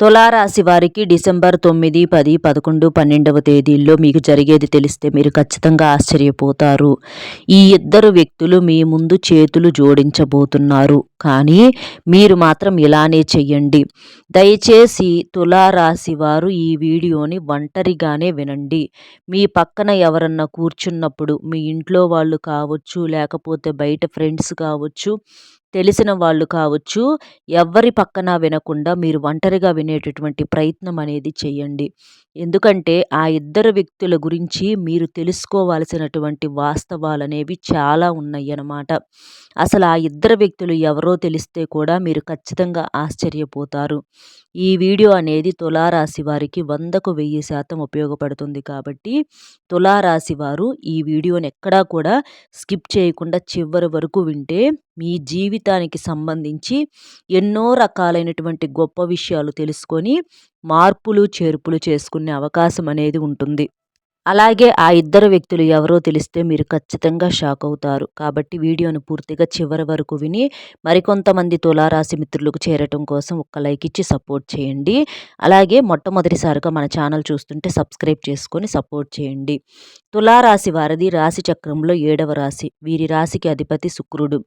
తులారాశి వారికి డిసెంబర్ తొమ్మిది పది పదకొండు పన్నెండవ తేదీల్లో మీకు జరిగేది తెలిస్తే మీరు ఖచ్చితంగా ఆశ్చర్యపోతారు. ఈ ఇద్దరు వ్యక్తులు మీ ముందు చేతులు జోడించబోతున్నారు. కానీ మీరు మాత్రం ఇలానే చెయ్యండి. దయచేసి తులారాశి వారు ఈ వీడియోని ఒంటరిగానే వినండి. మీ పక్కన ఎవరన్నా కూర్చున్నప్పుడు మీ ఇంట్లో వాళ్ళు కావచ్చు లేకపోతే బయట ఫ్రెండ్స్ కావచ్చు తెలిసిన వాళ్ళు కావచ్చు ఎవరి పక్కన వినకుండా మీరు ఒంటరిగా వినేటటువంటి ప్రయత్నం అనేది చేయండి. ఎందుకంటే ఆ ఇద్దరు వ్యక్తుల గురించి మీరు తెలుసుకోవాల్సినటువంటి వాస్తవాలు అనేవి చాలా ఉన్నాయి అన్నమాట అసలు ఆ ఇద్దరు వ్యక్తులు ఎవరో తెలిస్తే కూడా మీరు ఖచ్చితంగా ఆశ్చర్యపోతారు. ఈ వీడియో అనేది తులారాశి వారికి వందకు వెయ్యి శాతం ఉపయోగపడుతుంది కాబట్టి తులారాశి వారు ఈ వీడియోని ఎక్కడా కూడా స్కిప్ చేయకుండా చివరి వరకు వింటే మీ జీవితానికి సంబంధించి ఎన్నో రకాలైనటువంటి గొప్ప విషయాలు తెలుసుకొని మార్పులు చేర్పులు చేసుకునే అవకాశం అనేది ఉంటుంది. అలాగే ఆ ఇద్దరు వ్యక్తులు ఎవరో తెలిస్తే మీరు ఖచ్చితంగా షాక్ అవుతారు. కాబట్టి వీడియోను పూర్తిగా చివరి వరకు విని మరికొంతమంది తులారాశి మిత్రులకు చేరటం కోసం ఒక్క లైక్ ఇచ్చి సపోర్ట్ చేయండి. అలాగే మొట్టమొదటిసారిగా మన ఛానల్ చూస్తుంటే సబ్స్క్రైబ్ చేసుకొని సపోర్ట్ చేయండి. తులారాశి వారిది రాశి చక్రంలో ఏడవ రాశి. వీరి రాశికి అధిపతి శుక్రుడు.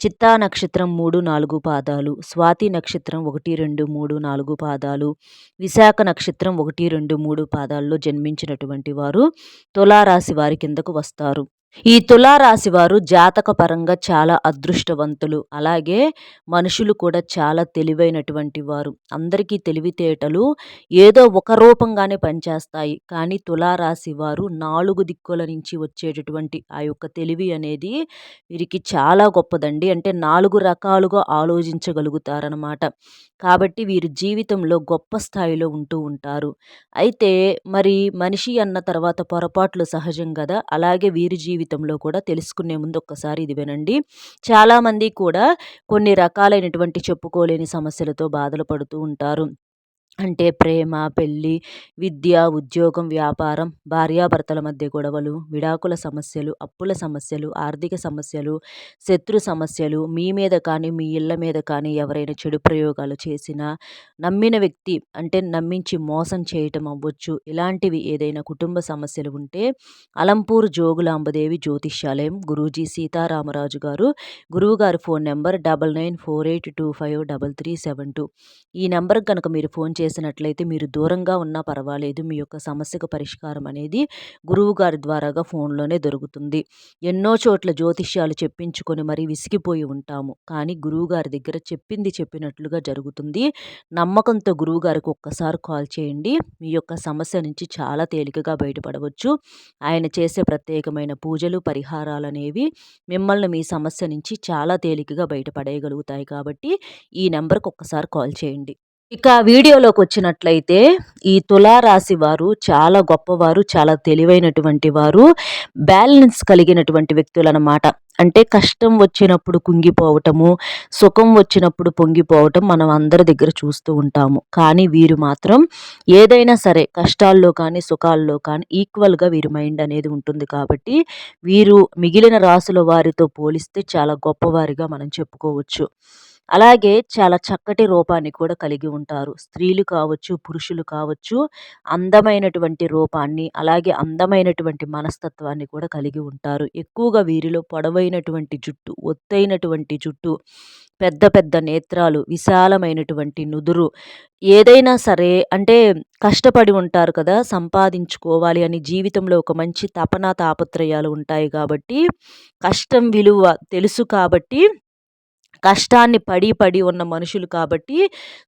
చిత్తా నక్షత్రం మూడు నాలుగు పాదాలు. స్వాతి నక్షత్రం ఒకటి రెండు మూడు నాలుగు పాదాలు. విశాఖ నక్షత్రం ఒకటి రెండు మూడు పాదాల్లో జన్మించినటువంటి వారు తులారాశి వారి కిందకు వస్తారు. ఈ తులారాశి వారు జాతక పరంగా చాలా అదృష్టవంతులు. అలాగే మనుషులు కూడా చాలా తెలివైనటువంటి వారు. అందరికీ తెలివితేటలు ఏదో ఒక రూపంగానే పనిచేస్తాయి. కానీ తులారాశి వారు నాలుగు దిక్కుల నుంచి వచ్చేటటువంటి ఆ యొక్క తెలివి అనేది వీరికి చాలా గొప్పదండి. అంటే నాలుగు రకాలుగా ఆలోచించగలుగుతారనమాట కాబట్టి వీరు జీవితంలో గొప్ప స్థాయిలో ఉంటూ ఉంటారు. అయితే మరి మనిషి అన్న తర్వాత పొరపాట్లు సహజం కదా. అలాగే వీరి జీవితం జీవితంలో కూడా తెలుసుకునే ముందు ఒక్కసారి ఇది వినండి. చాలామంది కూడా కొన్ని రకాలైనటువంటి చెప్పుకోలేని సమస్యలతో బాధలు పడుతూ ఉంటారు. అంటే ప్రేమ పెళ్ళి విద్య ఉద్యోగం వ్యాపారం భార్యాభర్తల మధ్య గొడవలు విడాకుల సమస్యలు అప్పుల సమస్యలు ఆర్థిక సమస్యలు శత్రు సమస్యలు మీ మీద కానీ మీ ఇళ్ళ మీద కానీ ఎవరైనా చెడు ప్రయోగాలు చేసినా నమ్మిన వ్యక్తి అంటే నమ్మించి మోసం చేయటం అవ్వచ్చు. ఇలాంటివి ఏదైనా కుటుంబ సమస్యలు ఉంటే అలంపూర్ జోగులాంబదేవి జ్యోతిష్యాలయం గురూజీ సీతారామరాజు గారు గురువుగారి phone number double nine four eight two five double three seven two. ఈ నెంబర్కి కనుక మీరు ఫోన్ చేసి చేసినట్లయితే మీరు దూరంగా ఉన్నా పర్వాలేదు. మీ యొక్క సమస్యకు పరిష్కారం అనేది గురువు గారి ద్వారాగా ఫోన్లోనే దొరుకుతుంది. ఎన్నో చోట్ల జ్యోతిష్యాలు చెప్పించుకొని మరి విసిగిపోయి ఉంటాము. కానీ గురువుగారి దగ్గర చెప్పింది చెప్పినట్లుగా జరుగుతుంది. నమ్మకంతో గురువుగారికి ఒక్కసారి కాల్ చేయండి. మీ యొక్క సమస్య నుంచి చాలా తేలికగా బయటపడవచ్చు. ఆయన చేసే ప్రత్యేకమైన పూజలు పరిహారాలు అనేవి మిమ్మల్ని మీ సమస్య నుంచి చాలా తేలికగా బయటపడేయగలుగుతాయి కాబట్టి ఈ నెంబర్కి ఒక్కసారి కాల్ చేయండి. ఇక వీడియోలోకి వచ్చినట్లయితే ఈ తులారాశి వారు చాలా గొప్పవారు చాలా తెలివైనటువంటి వారు బ్యాలెన్స్ కలిగినటువంటి వ్యక్తులు అనమాట అంటే కష్టం వచ్చినప్పుడు కుంగిపోవటము సుఖం వచ్చినప్పుడు పొంగిపోవటం మనం అందరి దగ్గర చూస్తూ ఉంటాము. కానీ వీరు మాత్రం ఏదైనా సరే కష్టాల్లో కానీ సుఖాల్లో కానీ ఈక్వల్గా వీరి మైండ్ అనేది ఉంటుంది కాబట్టి వీరు మిగిలిన రాసుల వారితో పోలిస్తే చాలా గొప్పవారిగా మనం చెప్పుకోవచ్చు. అలాగే చాలా చక్కటి రూపాన్ని కూడా కలిగి ఉంటారు. స్త్రీలు కావచ్చు పురుషులు కావచ్చు అందమైనటువంటి రూపాన్ని అలాగే అందమైనటువంటి మనస్తత్వాన్ని కూడా కలిగి ఉంటారు. ఎక్కువగా వీరిలో పొడవైనటువంటి జుట్టు ఒత్తైనటువంటి జుట్టు పెద్ద పెద్ద నేత్రాలు విశాలమైనటువంటి నుదురు ఏదైనా సరే అంటే కష్టపడి ఉంటారు కదా సంపాదించుకోవాలి అని జీవితంలో ఒక మంచి తపన తాపత్రయాలు ఉంటాయి కాబట్టి కష్టం విలువ తెలుసు కాబట్టి కష్టాన్ని పడి పడి ఉన్న మనుషులు కాబట్టి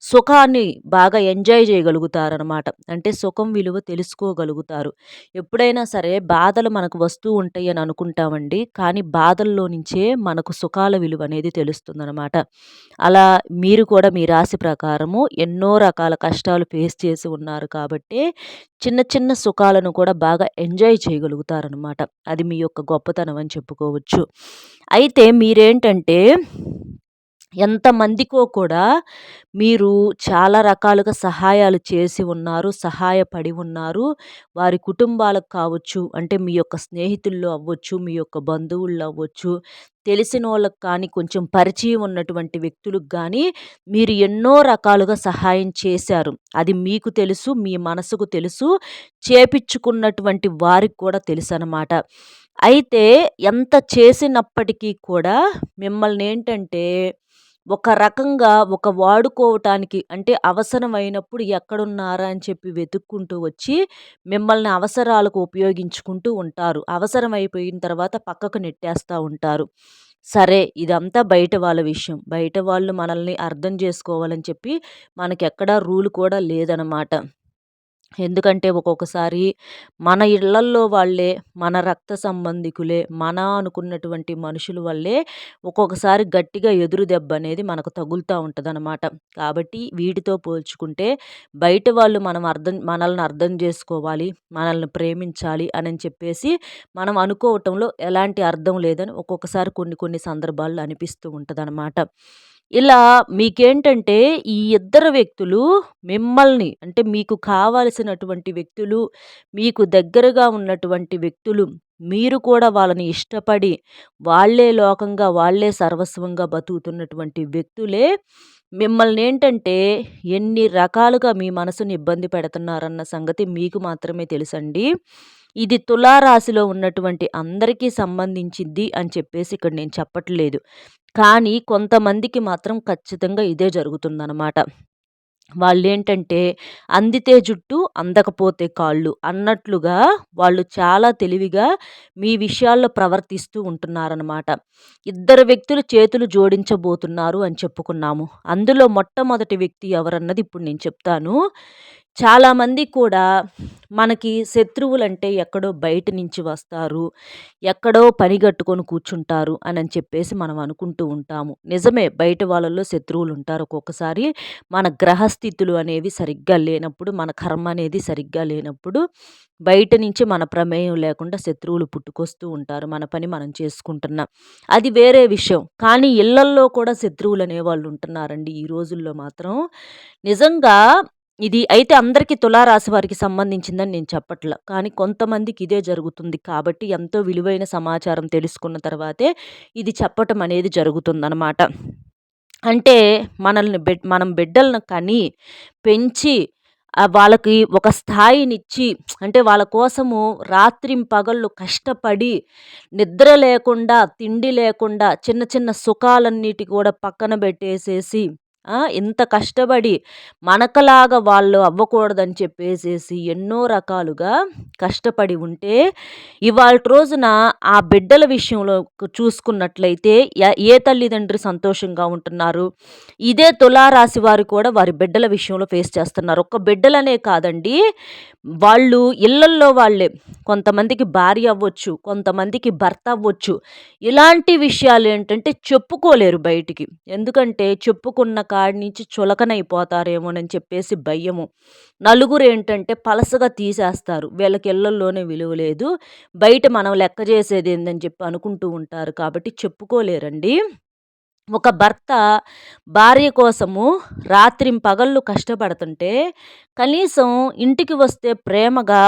సుఖాన్ని బాగా ఎంజాయ్ చేయగలుగుతారనమాట అంటే సుఖం విలువ తెలుసుకోగలుగుతారు. ఎప్పుడైనా సరే బాధలు మనకు వస్తూ ఉంటాయి అని అనుకుంటామండి. కానీ బాధల్లో నుంచే మనకు సుఖాల విలువ అనేది తెలుస్తుందనమాట అలా మీరు కూడా మీ రాశి ప్రకారము ఎన్నో రకాల కష్టాలు ఫేస్ చేసి ఉన్నారు కాబట్టి చిన్న చిన్న సుఖాలను కూడా బాగా ఎంజాయ్ చేయగలుగుతారనమాట అది మీ యొక్క గొప్పతనం అని చెప్పుకోవచ్చు. అయితే మీరేంటంటే ఎంతమందికో కూడా మీరు చాలా రకాలుగా సహాయాలు చేసి ఉన్నారు సహాయపడి ఉన్నారు. వారి కుటుంబాలకు కావచ్చు అంటే మీ యొక్క స్నేహితుల్లో అవ్వచ్చు మీ యొక్క బంధువుల్లో అవ్వచ్చు తెలిసిన వాళ్ళకి కానీ కొంచెం పరిచయం ఉన్నటువంటి వ్యక్తులకు కానీ మీరు ఎన్నో రకాలుగా సహాయం చేశారు. అది మీకు తెలుసు మీ మనసుకు తెలుసు చేపించుకున్నటువంటి వారికి కూడా తెలుసు అనమాట అయితే ఎంత చేసినప్పటికీ కూడా మిమ్మల్ని ఏంటంటే ఒక రకంగా ఒక వాడుకోవటానికి అంటే అవసరమైనప్పుడు ఎక్కడున్నారా అని చెప్పి వెతుక్కుంటూ వచ్చి మిమ్మల్ని అవసరాలకు ఉపయోగించుకుంటూ ఉంటారు. అవసరం అయిపోయిన తర్వాత పక్కకు నెట్టేస్తూ ఉంటారు. సరే ఇదంతా బయట వాళ్ళ విషయం. బయట వాళ్ళు మనల్ని అర్థం చేసుకోవాలని చెప్పి మనకెక్కడా రూల్ కూడా లేదనమాట. ఎందుకంటే ఒక్కొక్కసారి మన ఇళ్ళల్లో వాళ్ళే మన రక్త సంబంధికులే మన అనుకున్నటువంటి మనుషుల వల్లే ఒక్కొక్కసారి గట్టిగా ఎదురు దెబ్బ అనేది మనకు తగులుతూ ఉంటుందన్నమాట. కాబట్టి వీటితో పోల్చుకుంటే బయట వాళ్ళు మనం అర్థం మనల్ని అర్థం చేసుకోవాలి మనల్ని ప్రేమించాలి అని చెప్పేసి మనం అనుకోవటంలో ఎలాంటి అర్థం లేదని ఒక్కొక్కసారి కొన్ని కొన్ని సందర్భాల్లో అనిపిస్తూ ఉంటుందన్నమాట. ఇలా మీకేంటంటే ఈ ఇద్దరు వ్యక్తులు మిమ్మల్ని అంటే మీకు కావలసినటువంటి వ్యక్తులు మీకు దగ్గరగా ఉన్నటువంటి వ్యక్తులు మీరు కూడా వాళ్ళని ఇష్టపడి వాళ్ళే లోకంగా వాళ్ళే సర్వస్వంగా బతుకుతున్నటువంటి వ్యక్తులే మిమ్మల్ని ఏంటంటే ఎన్ని రకాలుగా మీ మనసుని ఇబ్బంది పెడుతున్నారన్న సంగతి మీకు మాత్రమే తెలుసండి. ఇది తులారాశిలో ఉన్నటువంటి అందరికీ సంబంధించింది అని చెప్పేసి ఇక్కడ నేను చెప్పట్లేదు. కానీ కొంతమందికి మాత్రం ఖచ్చితంగా ఇదే జరుగుతుందనమాట వాళ్ళేంటంటే అందితే జుట్టు అందకపోతే కాళ్ళు అన్నట్లుగా వాళ్ళు చాలా తెలివిగా మీ విషయాల్లో ప్రవర్తిస్తూ ఉంటున్నారనమాట ఇద్దరు వ్యక్తులు చేతులు జోడించబోతున్నారు అని చెప్పుకున్నాము. అందులో మొట్టమొదటి వ్యక్తి ఎవరన్నది ఇప్పుడు నేను చెప్తాను. చాలామంది కూడా మనకి శత్రువులంటే ఎక్కడో బయట నుంచి వస్తారు ఎక్కడో పని కట్టుకొని కూర్చుంటారు అని అని చెప్పేసి మనం అనుకుంటూ ఉంటాము. నిజమే బయట వాళ్ళల్లో శత్రువులు ఉంటారు. ఒక్కొక్కసారి మన గ్రహస్థితులు అనేవి సరిగ్గా లేనప్పుడు మన కర్మ అనేది సరిగ్గా లేనప్పుడు బయట నుంచి మన ప్రమేయం లేకుండా శత్రువులు పుట్టుకొస్తూ ఉంటారు. మన పని మనం చేసుకుంటున్నాం. అది వేరే విషయం. కానీ ఇళ్ళల్లో కూడా శత్రువులు అనేవాళ్ళు ఉంటున్నారండి ఈ రోజుల్లో మాత్రం. నిజంగా ఇది అయితే అందరికీ తులారాశి వారికి సంబంధించిందని నేను చెప్పట్ల. కానీ కొంతమందికి ఇదే జరుగుతుంది కాబట్టి ఎంతో విలువైన సమాచారం తెలుసుకున్న తర్వాతే ఇది చెప్పటం అనేది జరుగుతుందనమాట అంటే మనల్ని బిడ్ మనం బిడ్డలను కని పెంచి వాళ్ళకి ఒక స్థాయినిచ్చి అంటే వాళ్ళ కోసము రాత్రింపగళ్ళు కష్టపడి నిద్ర లేకుండా తిండి లేకుండా చిన్న చిన్న సుఖాలన్నిటి కూడా పక్కన పెట్టేసేసి ఇంత కష్టపడి మనకలాగా వాళ్ళు అవ్వకూడదని చెప్పేసేసి ఎన్నో రకాలుగా కష్టపడి ఉంటే ఇవాళ రోజున ఆ బిడ్డల విషయంలో చూసుకున్నట్లయితే ఏ తల్లిదండ్రి సంతోషంగా ఉంటున్నారు? ఇదే తులారాశి వారు కూడా వారి బిడ్డల విషయంలో ఫేస్ చేస్తున్నారు. ఒక్క బిడ్డలనే కాదండి వాళ్ళు ఇళ్ళల్లో వాళ్ళే. కొంతమందికి భార్య అవ్వచ్చు కొంతమందికి భర్త అవ్వచ్చు. ఇలాంటి విషయాలు ఏంటంటే చెప్పుకోలేరు బయటికి. ఎందుకంటే చెప్పుకున్న కాడి నుంచి చులకనైపోతారేమోనని చెప్పేసి భయము. నలుగురు ఏంటంటే పలసగా తీసేస్తారు. వీళ్ళకి ఇళ్ళల్లోనే విలువ లేదు. బయట మనం లెక్క చేసేది ఏందని చెప్పి అనుకుంటూ ఉంటారు కాబట్టి చెప్పుకోలేరండి. ఒక భర్త భార్య కోసము రాత్రింపగళ్ళు కష్టపడుతుంటే కనీసం ఇంటికి వస్తే ప్రేమగా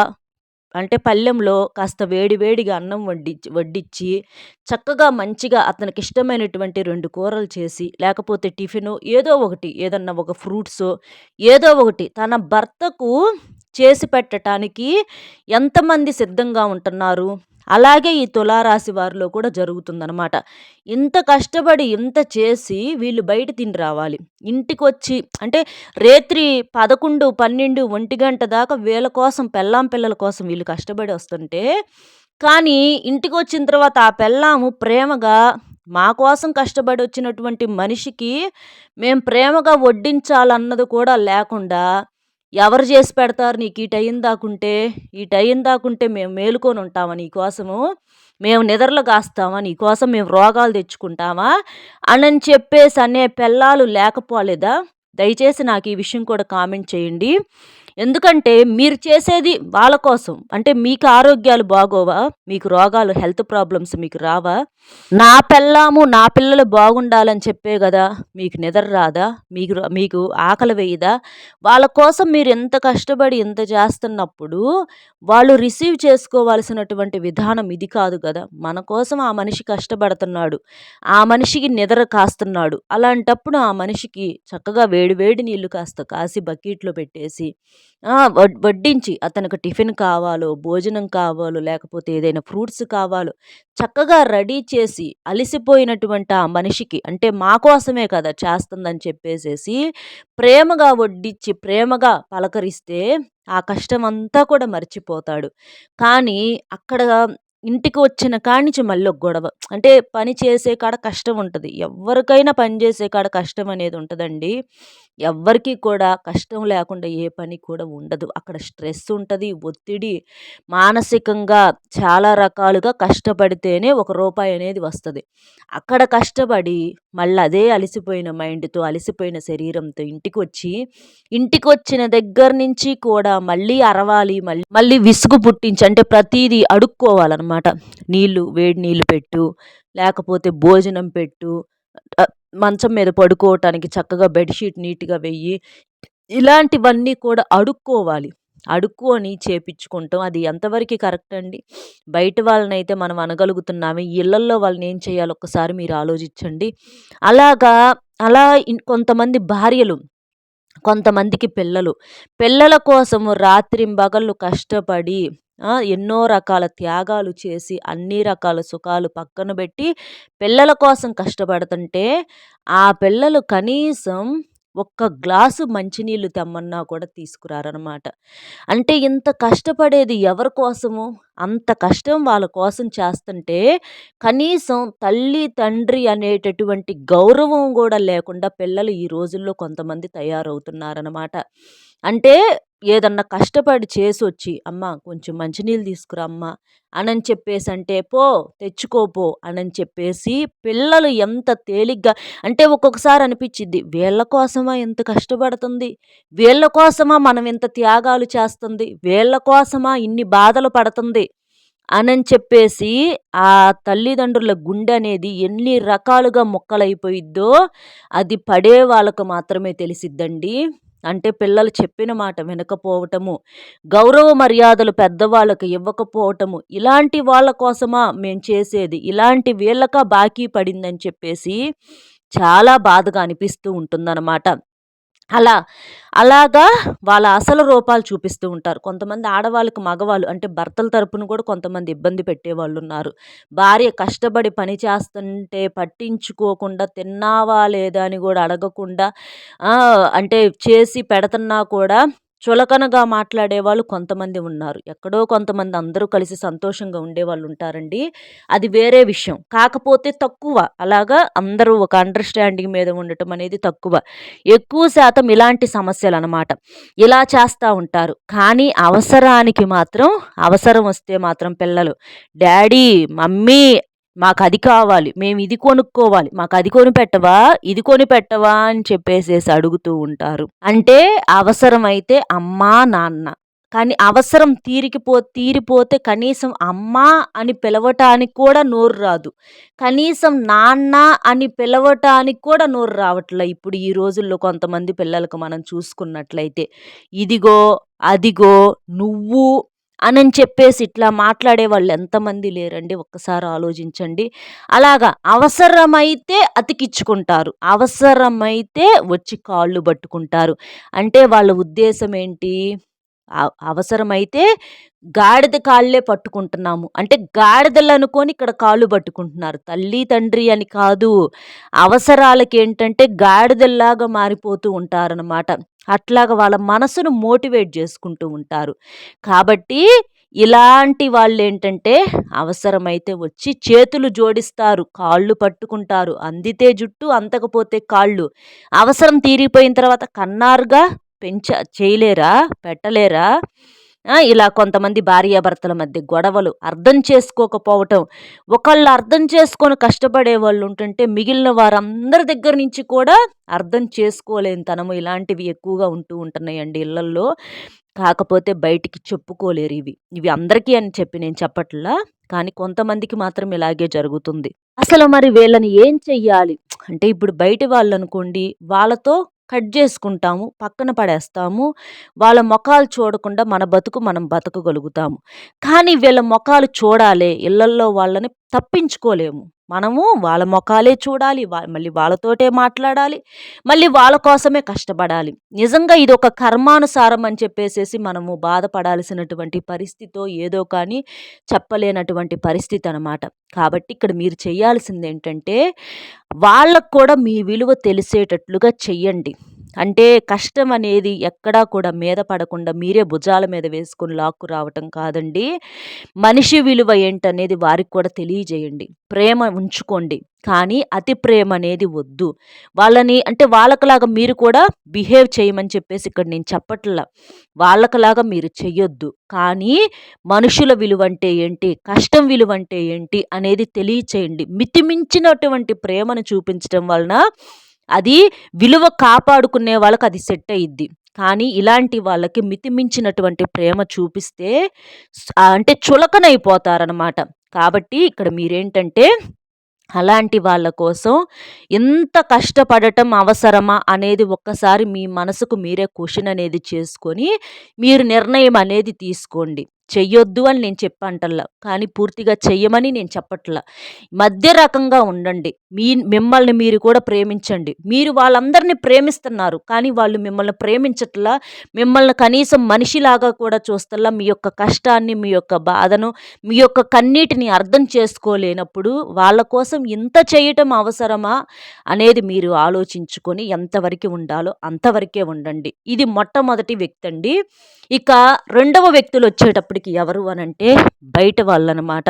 అంటే పళ్ళెంలో కాస్త వేడి వేడిగా అన్నం వడ్డించి వడ్డించి చక్కగా మంచిగా అతనికి ఇష్టమైనటువంటి రెండు కూరలు చేసి లేకపోతే టిఫిను ఏదో ఒకటి ఏదన్నా ఒక ఫ్రూట్స్ ఏదో ఒకటి తన భర్తకు చేసి పెట్టడానికి ఎంతమంది సిద్ధంగా ఉంటున్నారు? అలాగే ఈ తులారాశి వారిలో కూడా జరుగుతుందనమాట ఇంత కష్టపడి ఇంత చేసి వీళ్ళు బయట తిని రావాలి. ఇంటికి వచ్చి అంటే రేత్రి పదకొండు పన్నెండు ఒంటి గంట దాకా వీళ్ళ కోసం పెళ్ళాం పిల్లల కోసం వీళ్ళు కష్టపడి వస్తుంటే కానీ ఇంటికి వచ్చిన తర్వాత ఆ పెళ్ళాము ప్రేమగా మా కోసం కష్టపడి వచ్చినటువంటి మనిషికి మేము ప్రేమగా వడ్డించాలన్నది కూడా లేకుండా ఎవరు చేసి పెడతారు? నీకు ఈ టైం దాకుంటే ఈ టైం దాకుంటే మేము మేలుకొని ఉంటామా నీకోసము మేము నిద్రలు కాస్తామా? నీకోసం మేము రోగాలు తెచ్చుకుంటామా? అని చెప్పేసి అనే పిల్లలు లేకపోలేదా? దయచేసి నాకు ఈ విషయం కూడా కామెంట్ చేయండి. ఎందుకంటే మీరు చేసేది వాళ్ళ కోసం. అంటే మీకు ఆరోగ్యాలు బాగోవా? మీకు రోగాలు హెల్త్ ప్రాబ్లమ్స్ మీకు రావా? నా పెళ్ళాము నా పిల్లలు బాగుండాలని చెప్పే కదా మీకు నిద్ర రాదా? మీకు మీకు ఆకలి వేయదా? వాళ్ళ కోసం మీరు ఎంత కష్టపడి ఎంత చేస్తున్నప్పుడు వాళ్ళు రిసీవ్ చేసుకోవాల్సినటువంటి విధానం ఇది కాదు కదా. మన కోసం ఆ మనిషి కష్టపడుతున్నాడు. ఆ మనిషికి నిద్ర కాస్తున్నాడు. అలాంటప్పుడు ఆ మనిషికి చక్కగా వేడి వేడి నీళ్ళు కాస్త కాసి బకెట్లో పెట్టేసి వడ్డించి అతనికి టిఫిన్ కావాలో భోజనం కావాలో లేకపోతే ఏదైనా ఫ్రూట్స్ కావాలో చక్కగా రెడీ చేసి అలసిపోయినటువంటి ఆ మనిషికి అంటే మా కోసమే కదా చేస్తుందని చెప్పేసేసి ప్రేమగా వడ్డించి ప్రేమగా పలకరిస్తే ఆ కష్టం అంతా కూడా మర్చిపోతాడు. కానీ అక్కడ ఇంటికి వచ్చిన కానించి మళ్ళీ ఒక గొడవ. అంటే పని చేసే కాడ కష్టం ఉంటుంది. ఎవరికైనా పని చేసే కాడ కష్టం అనేది ఉంటుందండి. ఎవ్వరికీ కూడా కష్టం లేకుండా ఏ పని కూడా ఉండదు. అక్కడ స్ట్రెస్ ఉంటుంది ఒత్తిడి మానసికంగా చాలా రకాలుగా కష్టపడితేనే ఒక రూపాయి అనేది వస్తుంది. అక్కడ కష్టపడి మళ్ళీ అదే అలసిపోయిన మైండ్తో అలసిపోయిన శరీరంతో ఇంటికి వచ్చి ఇంటికి వచ్చిన దగ్గర నుంచి కూడా మళ్ళీ అరవాలి మళ్ళీ మళ్ళీ విసుగు పుట్టించి అంటే ప్రతీది అడుక్కోవాలన్నమాట. నీళ్ళు వేడి నీళ్ళు పెట్టు లేకపోతే భోజనం పెట్టు మంచం మీద పడుకోవటానికి చక్కగా బెడ్షీట్ నీట్గా వెయ్యి. ఇలాంటివన్నీ కూడా అడుక్కోవాలి. అడుక్కొని చేపించుకుంటాం. అది ఎంతవరకు కరెక్ట్ అండి? బయట వాళ్ళనైతే మనం అనగలుగుతున్నామే. ఇళ్ళల్లో వాళ్ళని ఏం చేయాలి ఒక్కసారి మీరు ఆలోచించండి. అలాగా అలా కొంతమంది భార్యలు కొంతమందికి పిల్లలు పిల్లల కోసము రాత్రింబగళ్ళు కష్టపడి ఎన్నో రకాల త్యాగాలు చేసి అన్ని రకాల సుఖాలు పక్కన పెట్టి పిల్లల కోసం కష్టపడుతుంటే ఆ పిల్లలు కనీసం ఒక్క గ్లాసు మంచినీళ్ళు తెమ్మన్నా కూడా తీసుకురారనమాట అంటే ఇంత కష్టపడేది ఎవరి కోసము? అంత కష్టం వాళ్ళ కోసం చేస్తుంటే కనీసం తల్లి తండ్రి అనేటటువంటి గౌరవం కూడా లేకుండా పిల్లలు ఈ రోజుల్లో కొంతమంది తయారవుతున్నారనమాట అంటే ఏదన్నా కష్టపడి చేసొచ్చి అమ్మ కొంచెం మంచినీళ్ళు తీసుకురా అమ్మ అనని చెప్పేసి అంటే పో తెచ్చుకోపో అనని చెప్పేసి పిల్లలు ఎంత తేలిగ్గా అంటే ఒక్కొక్కసారి అనిపించిద్ది వీళ్ళ కోసమా ఎంత కష్టపడుతుంది? వీళ్ళ కోసమా మనం ఇంత త్యాగాలు చేస్తుంది? వీళ్ళ కోసమా ఇన్ని బాధలు పడుతుంది? అనని చెప్పేసి ఆ తల్లిదండ్రుల గుండె అనేది ఎన్ని రకాలుగా మొక్కలైపోయిద్దో అది పడే వాళ్ళకు మాత్రమే తెలిసిద్దండి. అంటే పిల్లలు చెప్పిన మాట వినకపోవటము గౌరవ మర్యాదలు పెద్దవాళ్ళకు ఇవ్వకపోవటము ఇలాంటి వాళ్ళ కోసమా మేము చేసేది? ఇలాంటి వీళ్ళక బాకీ పడిందని చెప్పేసి చాలా బాధగా అనిపిస్తూ ఉంటుందన్నమాట. అలా అలాగా వాళ్ళ అసలు రూపాలు చూపిస్తూ ఉంటారు. కొంతమంది ఆడవాళ్ళకి మగవాళ్ళు అంటే భర్తల తరపున కూడా కొంతమంది ఇబ్బంది పెట్టేవాళ్ళు ఉన్నారు భార్య కష్టపడి పని చేస్తుంటే పట్టించుకోకుండా తిన్నావా లేదా అని కూడా అడగకుండా అంటే చేసి పెడుతున్నా కూడా చులకనగా మాట్లాడేవాళ్ళు కొంతమంది ఉన్నారు. ఎక్కడో కొంతమంది అందరూ కలిసి సంతోషంగా ఉండేవాళ్ళు ఉంటారండి. అది వేరే విషయం. కాకపోతే తక్కువ. అలాగా అందరూ ఒక అండర్స్టాండింగ్ మీద ఉండటం అనేది తక్కువ. ఎక్కువ శాతం ఇలాంటి సమస్యలు అనమాట ఇలా చేస్తూ ఉంటారు. కానీ అవసరానికి మాత్రం అవసరం వస్తే మాత్రం పిల్లలు. డాడీ మమ్మీ మాకు అది కావాలి మేము ఇది కొనుక్కోవాలి. మాకు అది కొని పెట్టవా ఇది కొని పెట్టవా అని చెప్పేసేసి అడుగుతూ ఉంటారు. అంటే అవసరమైతే అమ్మా నాన్న. కానీ అవసరం తీరికిపో తీరిపోతే కనీసం అమ్మా అని పిలవటానికి కూడా నోరు రాదు. కనీసం నాన్న అని పిలవటానికి కూడా నోరు రావట్లే. ఇప్పుడు ఈ రోజుల్లో కొంతమంది పిల్లలకు మనం చూసుకున్నట్లయితే ఇదిగో అదిగో నువ్వు అని చెప్పేసి ఇట్లా మాట్లాడే వాళ్ళు ఎంతమంది లేరండి? ఒక్కసారి ఆలోచించండి. అలాగా అవసరమైతే అతికిచ్చుకుంటారు. అవసరమైతే వచ్చి కాళ్ళు పట్టుకుంటారు. అంటే వాళ్ళ ఉద్దేశం ఏంటి? అవసరమైతే గాడిద కాళ్ళే పట్టుకుంటున్నాము. అంటే గాడిదలు అనుకొని ఇక్కడ కాళ్ళు పట్టుకుంటున్నారు. తల్లి తండ్రి అని కాదు. అవసరాలకి ఏంటంటే గాడిదల్లాగా మారిపోతూ ఉంటారనమాట అట్లాగ వాళ్ళ మనసును మోటివేట్ చేసుకుంటూ ఉంటారు. కాబట్టి ఇలాంటి వాళ్ళు ఏంటంటే అవసరమైతే వచ్చి చేతులు జోడిస్తారు కాళ్ళు పట్టుకుంటారు అందితే జుట్టు అంతకపోతే కాళ్ళు. అవసరం తీరిపోయిన తర్వాత కన్నారుగా పెంచ చేయలేరా? పెట్టలేరా? ఇలా కొంతమంది భార్యాభర్తల మధ్య గొడవలు అర్థం చేసుకోకపోవటం ఒకళ్ళు అర్థం చేసుకొని కష్టపడే వాళ్ళు ఉంటుంటే మిగిలిన వారందరి దగ్గర నుంచి కూడా అర్థం చేసుకోలేని తనము ఇలాంటివి ఎక్కువగా ఉంటూ ఉంటున్నాయండి ఇళ్ళల్లో. కాకపోతే బయటికి చెప్పుకోలేరు ఇవి. ఇవి అందరికీ అని చెప్పి నేను చెప్పట్లా కానీ కొంతమందికి మాత్రం ఇలాగే జరుగుతుంది. అసలు మరి వీళ్ళని ఏం చెయ్యాలి? అంటే ఇప్పుడు బయట వాళ్ళు అనుకోండి వాళ్ళతో కట్ చేసుకుంటాము పక్కన పడేస్తాము. వాళ్ళ ముఖాలు చూడకుండా మన బతుకు మనం బతకగలుగుతాము. కానీ వీళ్ళ ముఖాలు చూడాలి ఇళ్ళల్లో వాళ్ళని తప్పించుకోలేము. మనము వాళ్ళ ముఖాలే చూడాలి మళ్ళీ వాళ్ళతోటే మాట్లాడాలి మళ్ళీ వాళ్ళ కోసమే కష్టపడాలి. నిజంగా ఇది ఒక కర్మానుసారం అని చెప్పేసేసి మనము బాధపడాల్సినటువంటి పరిస్థితితో ఏదో కానీ చెప్పలేనటువంటి పరిస్థితి అనమాట కాబట్టి ఇక్కడ మీరు చేయాల్సింది ఏంటంటే వాళ్ళకు కూడా మీ విలువ తెలిసేటట్లుగా చెయ్యండి. అంటే కష్టం అనేది ఎక్కడా కూడా మీద పడకుండా మీరే భుజాల మీద వేసుకొని లాక్కు రావటం కాదండి. మనిషి విలువ ఏంటనేది వారికి కూడా తెలియజేయండి. ప్రేమ ఉంచుకోండి. కానీ అతి ప్రేమ అనేది వద్దు. వాళ్ళని అంటే వాళ్ళకలాగా మీరు కూడా బిహేవ్ చేయమని చెప్పేసి ఇక్కడ నేను చెప్పట్లా. వాళ్ళకలాగా మీరు చెయ్యొద్దు. కానీ మనుషుల విలువ అంటే ఏంటి? కష్టం విలువ అంటే ఏంటి? అనేది తెలియచేయండి. మితిమించినటువంటి ప్రేమను చూపించడం వలన అది విలువ కాపాడుకునే వాళ్ళకి అది సెట్ అయ్యిద్ది కానీ ఇలాంటి వాళ్ళకి మితిమించినటువంటి ప్రేమ చూపిస్తే అంటే చులకనైపోతారనమాట కాబట్టి ఇక్కడ మీరేంటంటే అలాంటి వాళ్ళ కోసం ఎంత కష్టపడటం అవసరమా అనేది ఒక్కసారి మీ మనసుకు మీరే క్వశ్చన్ అనేది చేసుకొని మీరు నిర్ణయం అనేది తీసుకోండి. చెయ్యొద్దు అని నేను చెప్పంటల్లా. కానీ పూర్తిగా చెయ్యమని నేను చెప్పట్లా. మధ్య రకంగా ఉండండి. మీ మిమ్మల్ని మీరు కూడా ప్రేమించండి. మీరు వాళ్ళందరినీ ప్రేమిస్తున్నారు. కానీ వాళ్ళు మిమ్మల్ని ప్రేమించట్లా. మిమ్మల్ని కనీసం మనిషిలాగా కూడా చూస్తల్లా. మీ యొక్క కష్టాన్ని మీ యొక్క బాధను మీ యొక్క కన్నీటిని అర్థం చేసుకోలేనప్పుడు వాళ్ళ కోసం ఇంత చేయటం అవసరమా అనేది మీరు ఆలోచించుకొని ఎంతవరకు ఉండాలో అంతవరకే ఉండండి. ఇది మొట్టమొదటి వ్యక్తి అండి ఇక రెండవ వ్యక్తులు వచ్చేటప్పటికి ఎవరు అనంటే బయట వాళ్ళు అనమాట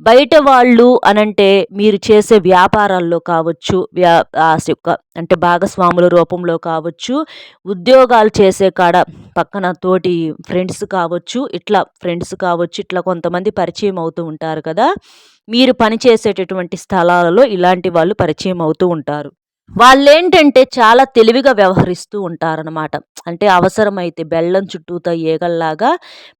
బయట వాళ్ళు అనంటే మీరు చేసే వ్యాపారాల్లో కావచ్చు వ్యా యొక్క అంటే భాగస్వాముల రూపంలో కావచ్చు ఉద్యోగాలు చేసే కాడ పక్కన తోటి ఫ్రెండ్స్ కావచ్చు ఇట్లా ఫ్రెండ్స్ కావచ్చు ఇట్లా కొంతమంది పరిచయం అవుతూ ఉంటారు కదా. మీరు పనిచేసేటటువంటి స్థలాలలో ఇలాంటి వాళ్ళు పరిచయం అవుతూ ఉంటారు. వాళ్ళేంటంటే చాలా తెలివిగా వ్యవహరిస్తూ ఉంటారనమాట అంటే అవసరమైతే బెల్లం చుట్టూత ఏగల్లాగా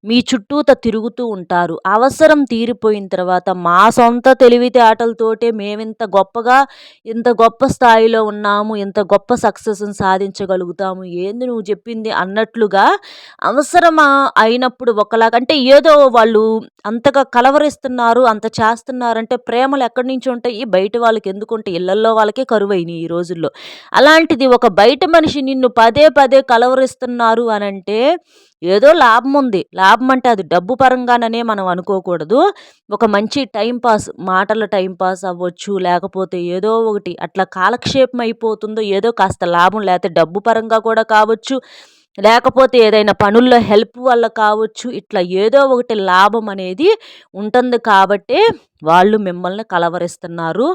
మీ చుట్టూత తిరుగుతూ ఉంటారు. అవసరం తీరిపోయిన తర్వాత మా సొంత తెలివితేటలతోటే మేమింత గొప్పగా ఇంత గొప్ప స్థాయిలో ఉన్నాము ఇంత గొప్ప సక్సెస్ని సాధించగలుగుతాము ఏంది నువ్వు చెప్పింది అన్నట్లుగా అవసరమా అయినప్పుడు ఒకలాగా అంటే ఏదో వాళ్ళు అంతగా కలవరిస్తున్నారు అంత చేస్తున్నారంటే ప్రేమలు ఎక్కడి నుంచి ఉంటాయి? బయట వాళ్ళకి ఎందుకుంటే ఇళ్ళల్లో వాళ్ళకే కరువైనాయి ఈరోజు రోజుల్లో. అలాంటిది ఒక బయట మనిషి నిన్ను పదే పదే కలవరిస్తున్నారు అని అంటే ఏదో లాభం ఉంది. లాభం అంటే అది డబ్బు పరంగాననే మనం అనుకోకూడదు. ఒక మంచి టైంపాస్ మాటల టైంపాస్ అవ్వచ్చు లేకపోతే ఏదో ఒకటి అట్లా కాలక్షేపం అయిపోతుందో ఏదో కాస్త లాభం లేకపోతే డబ్బు పరంగా కూడా కావచ్చు. లేకపోతే ఏదైనా పనుల్లో హెల్ప్ వల్ల కావచ్చు ఇట్లా ఏదో ఒకటి లాభం అనేది ఉంటుంది కాబట్టే వాళ్ళు మిమ్మల్ని కలవరిస్తున్నారు.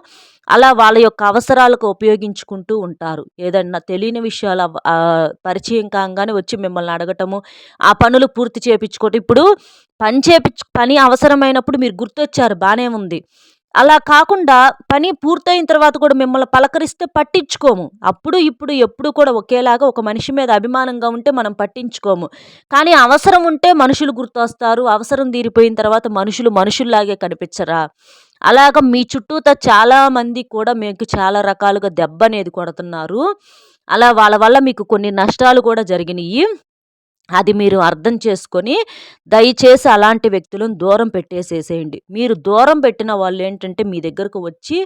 అలా వాళ్ళ యొక్క అవసరాలకు ఉపయోగించుకుంటూ ఉంటారు. ఏదన్నా తెలియని విషయాలు పరిచయం కాగానే వచ్చి మిమ్మల్ని అడగటము ఆ పనులు పూర్తి చేపించుకోవటం ఇప్పుడు పని చేపించు పని అవసరమైనప్పుడు మీరు గుర్తొచ్చారు బాగానే ఉంది. అలా కాకుండా పని పూర్తయిన తర్వాత కూడా మిమ్మల్ని పలకరిస్తే పట్టించుకోము. అప్పుడు ఇప్పుడు ఎప్పుడు కూడా ఒకేలాగా ఒక మనిషి మీద అభిమానంగా ఉంటే మనం పట్టించుకోము. కానీ అవసరం ఉంటే మనుషులు గుర్తొస్తారు. అవసరం తీరిపోయిన తర్వాత మనుషులు మనుషుల్లాగే కనిపించరా? అలాగ మీ చుట్టూత చాలామంది కూడా మీకు చాలా రకాలుగా దెబ్బ అనేది కొడుతున్నారు. అలా వాళ్ళ వల్ల మీకు కొన్ని నష్టాలు కూడా జరిగినాయి అది మీరు అర్థం చేసుకొని దయచేసి అలాంటి వ్యక్తులను దూరం పెట్టేసేసేయండి. మీరు దూరం పెట్టిన వాళ్ళు ఏంటంటే మీ దగ్గరకు వచ్చి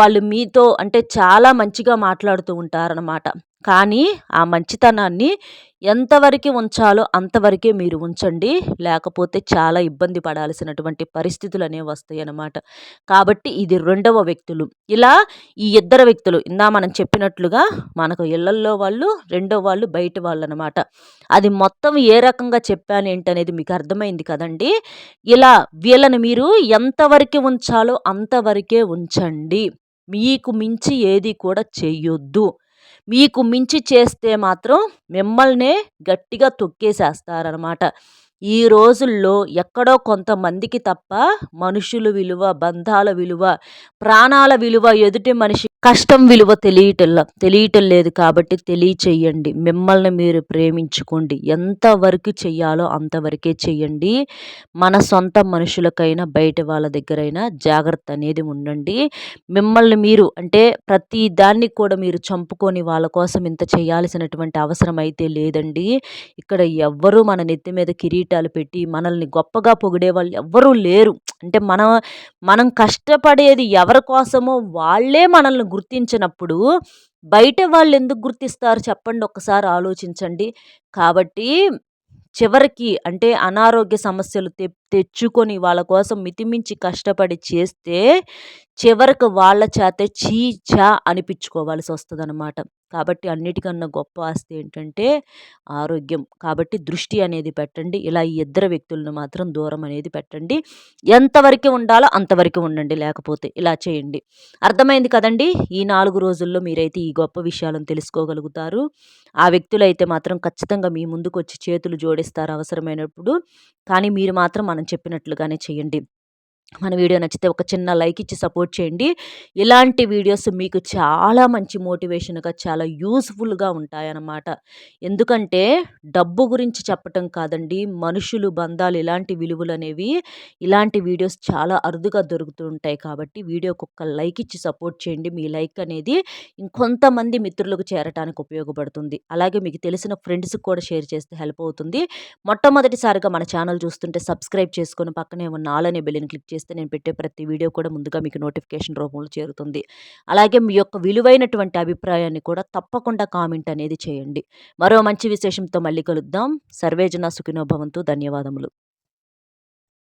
వాళ్ళు మీతో అంటే చాలా మంచిగా మాట్లాడుతూ ఉంటారనమాట కానీ ఆ మంచితనాన్ని ఎంతవరకు ఉంచాలో అంతవరకే మీరు ఉంచండి. లేకపోతే చాలా ఇబ్బంది పడాల్సినటువంటి పరిస్థితులు అనేవి వస్తాయి అన్నమాట కాబట్టి ఇది రెండవ వ్యక్తులు. ఇలా ఈ ఇద్దరు వ్యక్తులు ఇందా మనం చెప్పినట్లుగా మనకు ఇళ్ళల్లో వాళ్ళు రెండో వాళ్ళు బయట వాళ్ళు అనమాట అది మొత్తం ఏ రకంగా చెప్పాను ఏంటనేది మీకు అర్థమైంది కదండి. ఇలా వీళ్ళని మీరు ఎంతవరకు ఉంచాలో అంతవరకే ఉంచండి. మీకు మించి ఏది కూడా చేయొద్దు మీకు మించి చేస్తే మాత్రం మిమ్మల్నే గట్టిగా తొక్కేసేస్తారనమాట ఈ రోజుల్లో ఎక్కడో కొంతమందికి తప్ప మనుషుల విలువ బంధాల విలువ ప్రాణాల విలువ ఎదుటి మనిషి కష్టం విలువ తెలియటల్లా తెలియటం లేదు కాబట్టి తెలియచేయండి మిమ్మల్ని మీరు ప్రేమించుకోండి. ఎంతవరకు చెయ్యాలో అంతవరకే చెయ్యండి. మన సొంత మనుషులకైనా బయట వాళ్ళ దగ్గరైనా జాగ్రత్త అనేది ఉండండి. మిమ్మల్ని మీరు అంటే ప్రతి దాన్ని కూడా మీరు చంపుకొని వాళ్ళ కోసం ఇంత చేయాల్సినటువంటి అవసరం అయితే లేదండి. ఇక్కడ ఎవ్వరూ మన నెత్తి మీద కిరీటాలు పెట్టి మనల్ని గొప్పగా పొగిడే వాళ్ళు ఎవ్వరూ లేరు. అంటే మనం మనం కష్టపడేది ఎవరి కోసమో వాళ్ళే మనల్ని గుర్తించినప్పుడు బయట వాళ్ళు ఎందుకు గుర్తిస్తారు? చెప్పండి ఒకసారి ఆలోచించండి. కాబట్టి చివరికి అంటే అనారోగ్య సమస్యలు తె తెచ్చుకొని వాళ్ళ కోసం మితిమించి కష్టపడి చేస్తే చివరికి వాళ్ళ చేతే చీ చా అనిపించుకోవాల్సి వస్తుందన్నమాట. కాబట్టి అన్నిటికన్నా గొప్ప ఆస్తి ఏంటంటే ఆరోగ్యం. కాబట్టి దృష్టి అనేది పెట్టండి. ఇలా ఈ ఇద్దరు వ్యక్తులను మాత్రం దూరం అనేది పెట్టండి. ఎంతవరకు ఉండాలో అంతవరకు ఉండండి. లేకపోతే ఇలా చేయండి. అర్థమైంది కదండి? ఈ నాలుగు రోజుల్లో మీరైతే ఈ గొప్ప విషయాలను తెలుసుకోగలుగుతారు. ఆ వ్యక్తులు అయితే మాత్రం ఖచ్చితంగా మీ ముందుకు వచ్చి చేతులు జోడిస్తారు అవసరమైనప్పుడు. కానీ మీరు మాత్రం మనం చెప్పినట్లుగానే చేయండి. మన వీడియో నచ్చితే ఒక చిన్న లైక్ ఇచ్చి సపోర్ట్ చేయండి. ఇలాంటి వీడియోస్ మీకు చాలా మంచి మోటివేషన్గా చాలా యూస్ఫుల్గా ఉంటాయన్నమాట. ఎందుకంటే డబ్బు గురించి చెప్పటం కాదండి మనుషులు బంధాలు ఇలాంటి విలువలు అనేవి ఇలాంటి వీడియోస్ చాలా అరుదుగా దొరుకుతూ ఉంటాయి కాబట్టి వీడియోకి ఒక్క లైక్ ఇచ్చి సపోర్ట్ చేయండి. మీ లైక్ అనేది ఇంకొంతమంది మిత్రులకు చేరటానికి ఉపయోగపడుతుంది. అలాగే మీకు తెలిసిన ఫ్రెండ్స్కి కూడా షేర్ చేస్తే హెల్ప్ అవుతుంది. మొట్టమొదటిసారిగా మన ఛానల్ చూస్తుంటే సబ్స్క్రైబ్ చేసుకొని పక్కనే ఉన్న ఆలనే బెల్లిని క్లిక్ చేస్తే నేను పెట్టే ప్రతి వీడియో కూడా ముందుగా మీకు నోటిఫికేషన్ రూపంలో చేరుతుంది. అలాగే మీ యొక్క విలువైనటువంటి అభిప్రాయాన్ని కూడా తప్పకుండా కామెంట్ అనేది చేయండి. మరో మంచి విశేషంతో మళ్ళీ కలుద్దాం. సర్వేజన సుఖినోభవంతు ధన్యవాదములు.